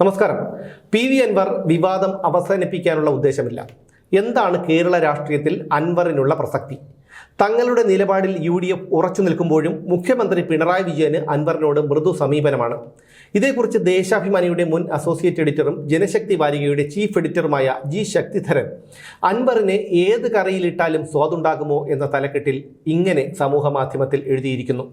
നമസ്കാരം. P V Anwar വിവാദം അവസാനിപ്പിക്കാനുള്ള ഉദ്ദേശമില്ല. എന്താണ് കേരള രാഷ്ട്രീയത്തിൽ അൻവറിനുള്ള പ്രസക്തി? തങ്ങളുടെ നിലപാടിൽ യു ഡി എഫ് ഉറച്ചു നിൽക്കുമ്പോഴും മുഖ്യമന്ത്രി പിണറായി വിജയന് അൻവറിനോട് മൃദു സമീപനമാണ്. ഇതേക്കുറിച്ച് ദേശാഭിമാനിയുടെ മുൻ അസോസിയേറ്റ് എഡിറ്ററും ജനശക്തി വാരികയുടെ ചീഫ് എഡിറ്ററുമായ ജി ശക്തിധരൻ അൻവറിനെ ഏത് കറിയിലിട്ടാലും സ്വാദുണ്ടാകുമോ എന്ന തലക്കെട്ടിൽ ഇങ്ങനെ സമൂഹമാധ്യമത്തിൽ എഴുതിയിരിക്കുന്നു.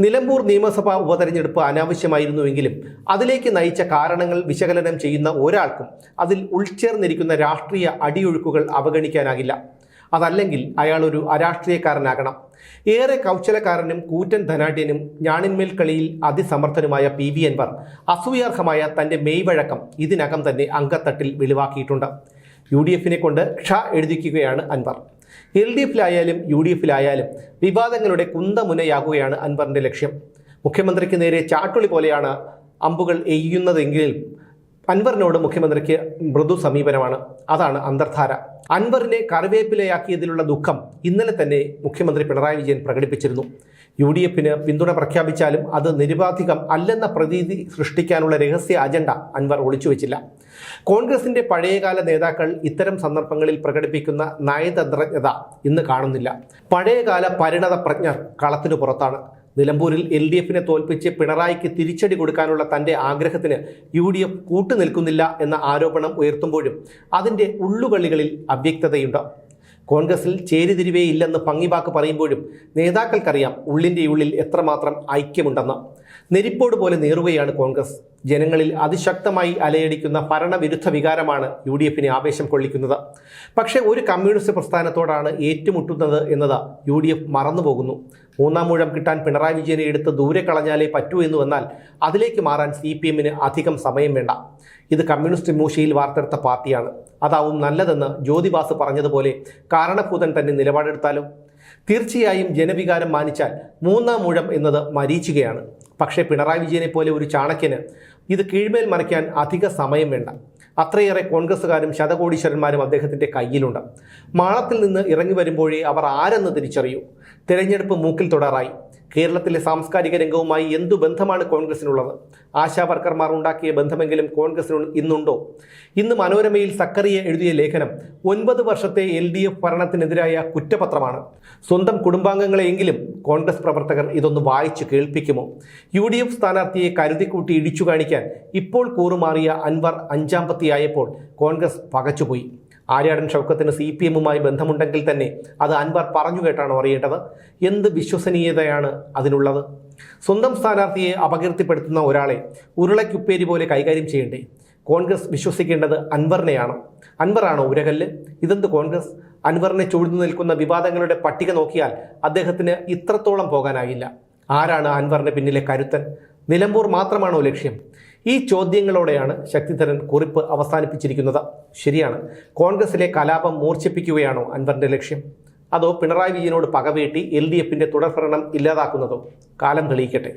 നിലമ്പൂർ നിയമസഭാ ഉപതെരഞ്ഞെടുപ്പ് അനാവശ്യമായിരുന്നുവെങ്കിലും അതിലേക്ക് നയിച്ച കാരണങ്ങൾ വിശകലനം ചെയ്യുന്ന ഒരാൾക്കും അതിൽ ഉൾച്ചേർന്നിരിക്കുന്ന രാഷ്ട്രീയ അടിയൊഴുക്കുകൾ അവഗണിക്കാനാകില്ല. അതല്ലെങ്കിൽ അയാൾ ഒരു അരാഷ്ട്രീയക്കാരനാകണം. ഏറെ കൗശലക്കാരനും കൂറ്റൻ ധനാഢ്യനും ഞാണിന്മേൽ കളിയിൽ അതിസമർത്ഥനുമായ പി വി അൻവർ അസൂയാർഹമായ തന്റെ മെയ്വഴക്കം ഇതിനകം തന്നെ അങ്കത്തട്ടിൽ വെളിവാക്കിയിട്ടുണ്ട്. യു ഡി എഫിനെ കൊണ്ട് ക്ഷ എഴുതിക്കുകയാണ് അൻവർ. എൽ ഡി എഫിലായാലും യു ഡി എഫിലായാലും വിവാദങ്ങളുടെ കുന്തമുനയാകുകയാണ് അൻവറിന്റെ ലക്ഷ്യം. മുഖ്യമന്ത്രിക്ക് നേരെ ചാട്ടുളി പോലെയാണ് അമ്പുകൾ എയ്യുന്നതെങ്കിലും അൻവറിനോട് മുഖ്യമന്ത്രിക്ക് മൃദു സമീപനമാണ്. അതാണ് അന്തർധാര. അൻവറിനെ കറിവേപ്പിലയാക്കിയതിലുള്ള ദുഃഖം ഇന്നലെ തന്നെ മുഖ്യമന്ത്രി പിണറായി വിജയൻ പ്രകടിപ്പിച്ചിരുന്നു. യു ഡി എഫിന് പിന്തുണ പ്രഖ്യാപിച്ചാലും അത് നിരുപാധികം അല്ലെന്ന പ്രതീതി സൃഷ്ടിക്കാനുള്ള രഹസ്യ അജണ്ട അൻവർ ഒളിച്ചുവെച്ചില്ല. കോൺഗ്രസിന്റെ പഴയകാല നേതാക്കൾ ഇത്തരം സന്ദർഭങ്ങളിൽ പ്രകടിപ്പിക്കുന്ന നയതന്ത്രജ്ഞത ഇന്ന് കാണുന്നില്ല. പഴയകാല പരിണത പ്രജ്ഞർ കളത്തിനു പുറത്താണ്. നിലമ്പൂരിൽ എൽ ഡി എഫിനെ തോൽപ്പിച്ച് പിണറായിക്ക് തിരിച്ചടി കൊടുക്കാനുള്ള തന്റെ ആഗ്രഹത്തിന് യു ഡി എഫ് കൂട്ടുനിൽക്കുന്നില്ല എന്ന ആരോപണം ഉയർത്തുമ്പോഴും അതിന്റെ ഉള്ളുകളികളിൽ അവ്യക്തതയുണ്ട്. കോൺഗ്രസിൽ ചേരിതിരിവേ ഇല്ലെന്ന് ഭംഗിവാക്ക് പറയുമ്പോഴും നേതാക്കൾക്കറിയാം ഉള്ളിന്റെ ഉള്ളിൽ എത്രമാത്രം ഐക്യമുണ്ടെന്ന്. നെരിപ്പോട് പോലെ നേറുകയാണ് കോൺഗ്രസ്. ജനങ്ങളിൽ അതിശക്തമായി അലയടിക്കുന്ന ഭരണവിരുദ്ധ വികാരമാണ് യു ഡി എഫിനെ ആവേശം കൊള്ളിക്കുന്നത്. പക്ഷേ ഒരു കമ്മ്യൂണിസ്റ്റ് പ്രസ്ഥാനത്തോടാണ് ഏറ്റുമുട്ടുന്നത് എന്നത് യു ഡി എഫ് മറന്നുപോകുന്നു. മൂന്നാം മൂഴം കിട്ടാൻ പിണറായി വിജയനെ എടുത്ത് ദൂരെ കളഞ്ഞാലേ പറ്റൂ എന്ന് വന്നാൽ അതിലേക്ക് മാറാൻ സി പി എമ്മിന് അധികം സമയം വേണ്ട. ഇത് കമ്മ്യൂണിസ്റ്റ് മൂശയിൽ വാർത്തെടുത്ത പാർട്ടിയാണ്. അതാവും നല്ലതെന്ന് ജ്യോതിബാസ് പറഞ്ഞതുപോലെ കാരണഭൂതൻ തന്നെ നിലപാടെടുത്താലും തീർച്ചയായും ജനവികാരം മാനിച്ചാൽ മൂന്നാം മുഴം എന്നത് മരീചികയാണ്. പക്ഷേ പിണറായി വിജയനെ പോലെ ഒരു ചാണക്യന് ഇത് കീഴ്മേൽ മറിക്കാൻ അധിക സമയം വേണ്ട. അത്രയേറെ കോൺഗ്രസ്സുകാരും ശതകോടീശ്വരന്മാരും അദ്ദേഹത്തിന്റെ കയ്യിലുണ്ട്. മാളത്തിൽ നിന്ന് ഇറങ്ങി വരുമ്പോഴേ അവർ ആരെന്ന് തിരിച്ചറിയൂ. തിരഞ്ഞെടുപ്പ് മൂക്കിൽ തുടരായി കേരളത്തിലെ സാംസ്കാരിക രംഗവുമായി എന്തു ബന്ധമാണ് കോൺഗ്രസിനുള്ളത്? ആശാ വർക്കർമാർ ഉണ്ടാക്കിയ ബന്ധമെങ്കിലും കോൺഗ്രസിന് ഇന്നുണ്ടോ? ഇന്ന് മനോരമയിൽ സക്കറിയ എഴുതിയ ലേഖനം ഒൻപത് വർഷത്തെ എൽ ഡി എഫ് ഭരണത്തിനെതിരായ കുറ്റപത്രമാണ്. സ്വന്തം കുടുംബാംഗങ്ങളെയെങ്കിലും കോൺഗ്രസ് പ്രവർത്തകർ ഇതൊന്ന് വായിച്ചു കേൾപ്പിക്കുമോ? യു ഡി എഫ് സ്ഥാനാർത്ഥിയെ കരുതിക്കൂട്ടി ഇടിച്ചു കാണിക്കാൻ ഇപ്പോൾ കൂറുമാറിയ അൻവർ അഞ്ചാമ്പത്തിയായപ്പോൾ കോൺഗ്രസ് പകച്ചുപോയി. ആര്യാടൻ ഷൗക്കത്തിന് സി പി എമ്മുമായി ബന്ധമുണ്ടെങ്കിൽ തന്നെ അത് അൻവർ പറഞ്ഞു കേട്ടാണോ അറിയേണ്ടത്. എന്ത് വിശ്വസനീയതയാണ് അതിനുള്ളത്? സ്വന്തം സ്ഥാനാർത്ഥിയെ അപകീർത്തിപ്പെടുത്തുന്ന ഒരാളെ ഉരുളയ്ക്കുപ്പേരി പോലെ കൈകാര്യം ചെയ്യണ്ടേ? കോൺഗ്രസ് വിശ്വസിക്കേണ്ടത് അൻവറിനെയാണോ. അൻവറാണോ ഉരകല്ല്? ഇതെന്ത് കോൺഗ്രസ്? അൻവറിനെ ചൂഴ്ന്നു നിൽക്കുന്ന വിവാദങ്ങളുടെ പട്ടിക നോക്കിയാൽ അദ്ദേഹത്തിന് ഇത്രത്തോളം പോകാനായില്ല. ആരാണ് അൻവറിന് പിന്നിലെ കരുത്തൻ? നിലമ്പൂർ മാത്രമാണോ ലക്ഷ്യം? ഈ ചോദ്യങ്ങളോടെയാണ് ശക്തിധരൻ കുറിപ്പ് അവസാനിപ്പിച്ചിരിക്കുന്നത്. ശരിയാണ്. കോൺഗ്രസിലെ കലാപം മൂർച്ഛിപ്പിക്കുകയാണോ അൻവറിന്റെ ലക്ഷ്യം? അതോ പിണറായി വിജയനോട് പകവീട്ടി എൽ ഡി എഫിന്റെ തുടർഭരണം ഇല്ലാതാക്കുന്നതോ? കാലം തെളിയിക്കട്ടെ.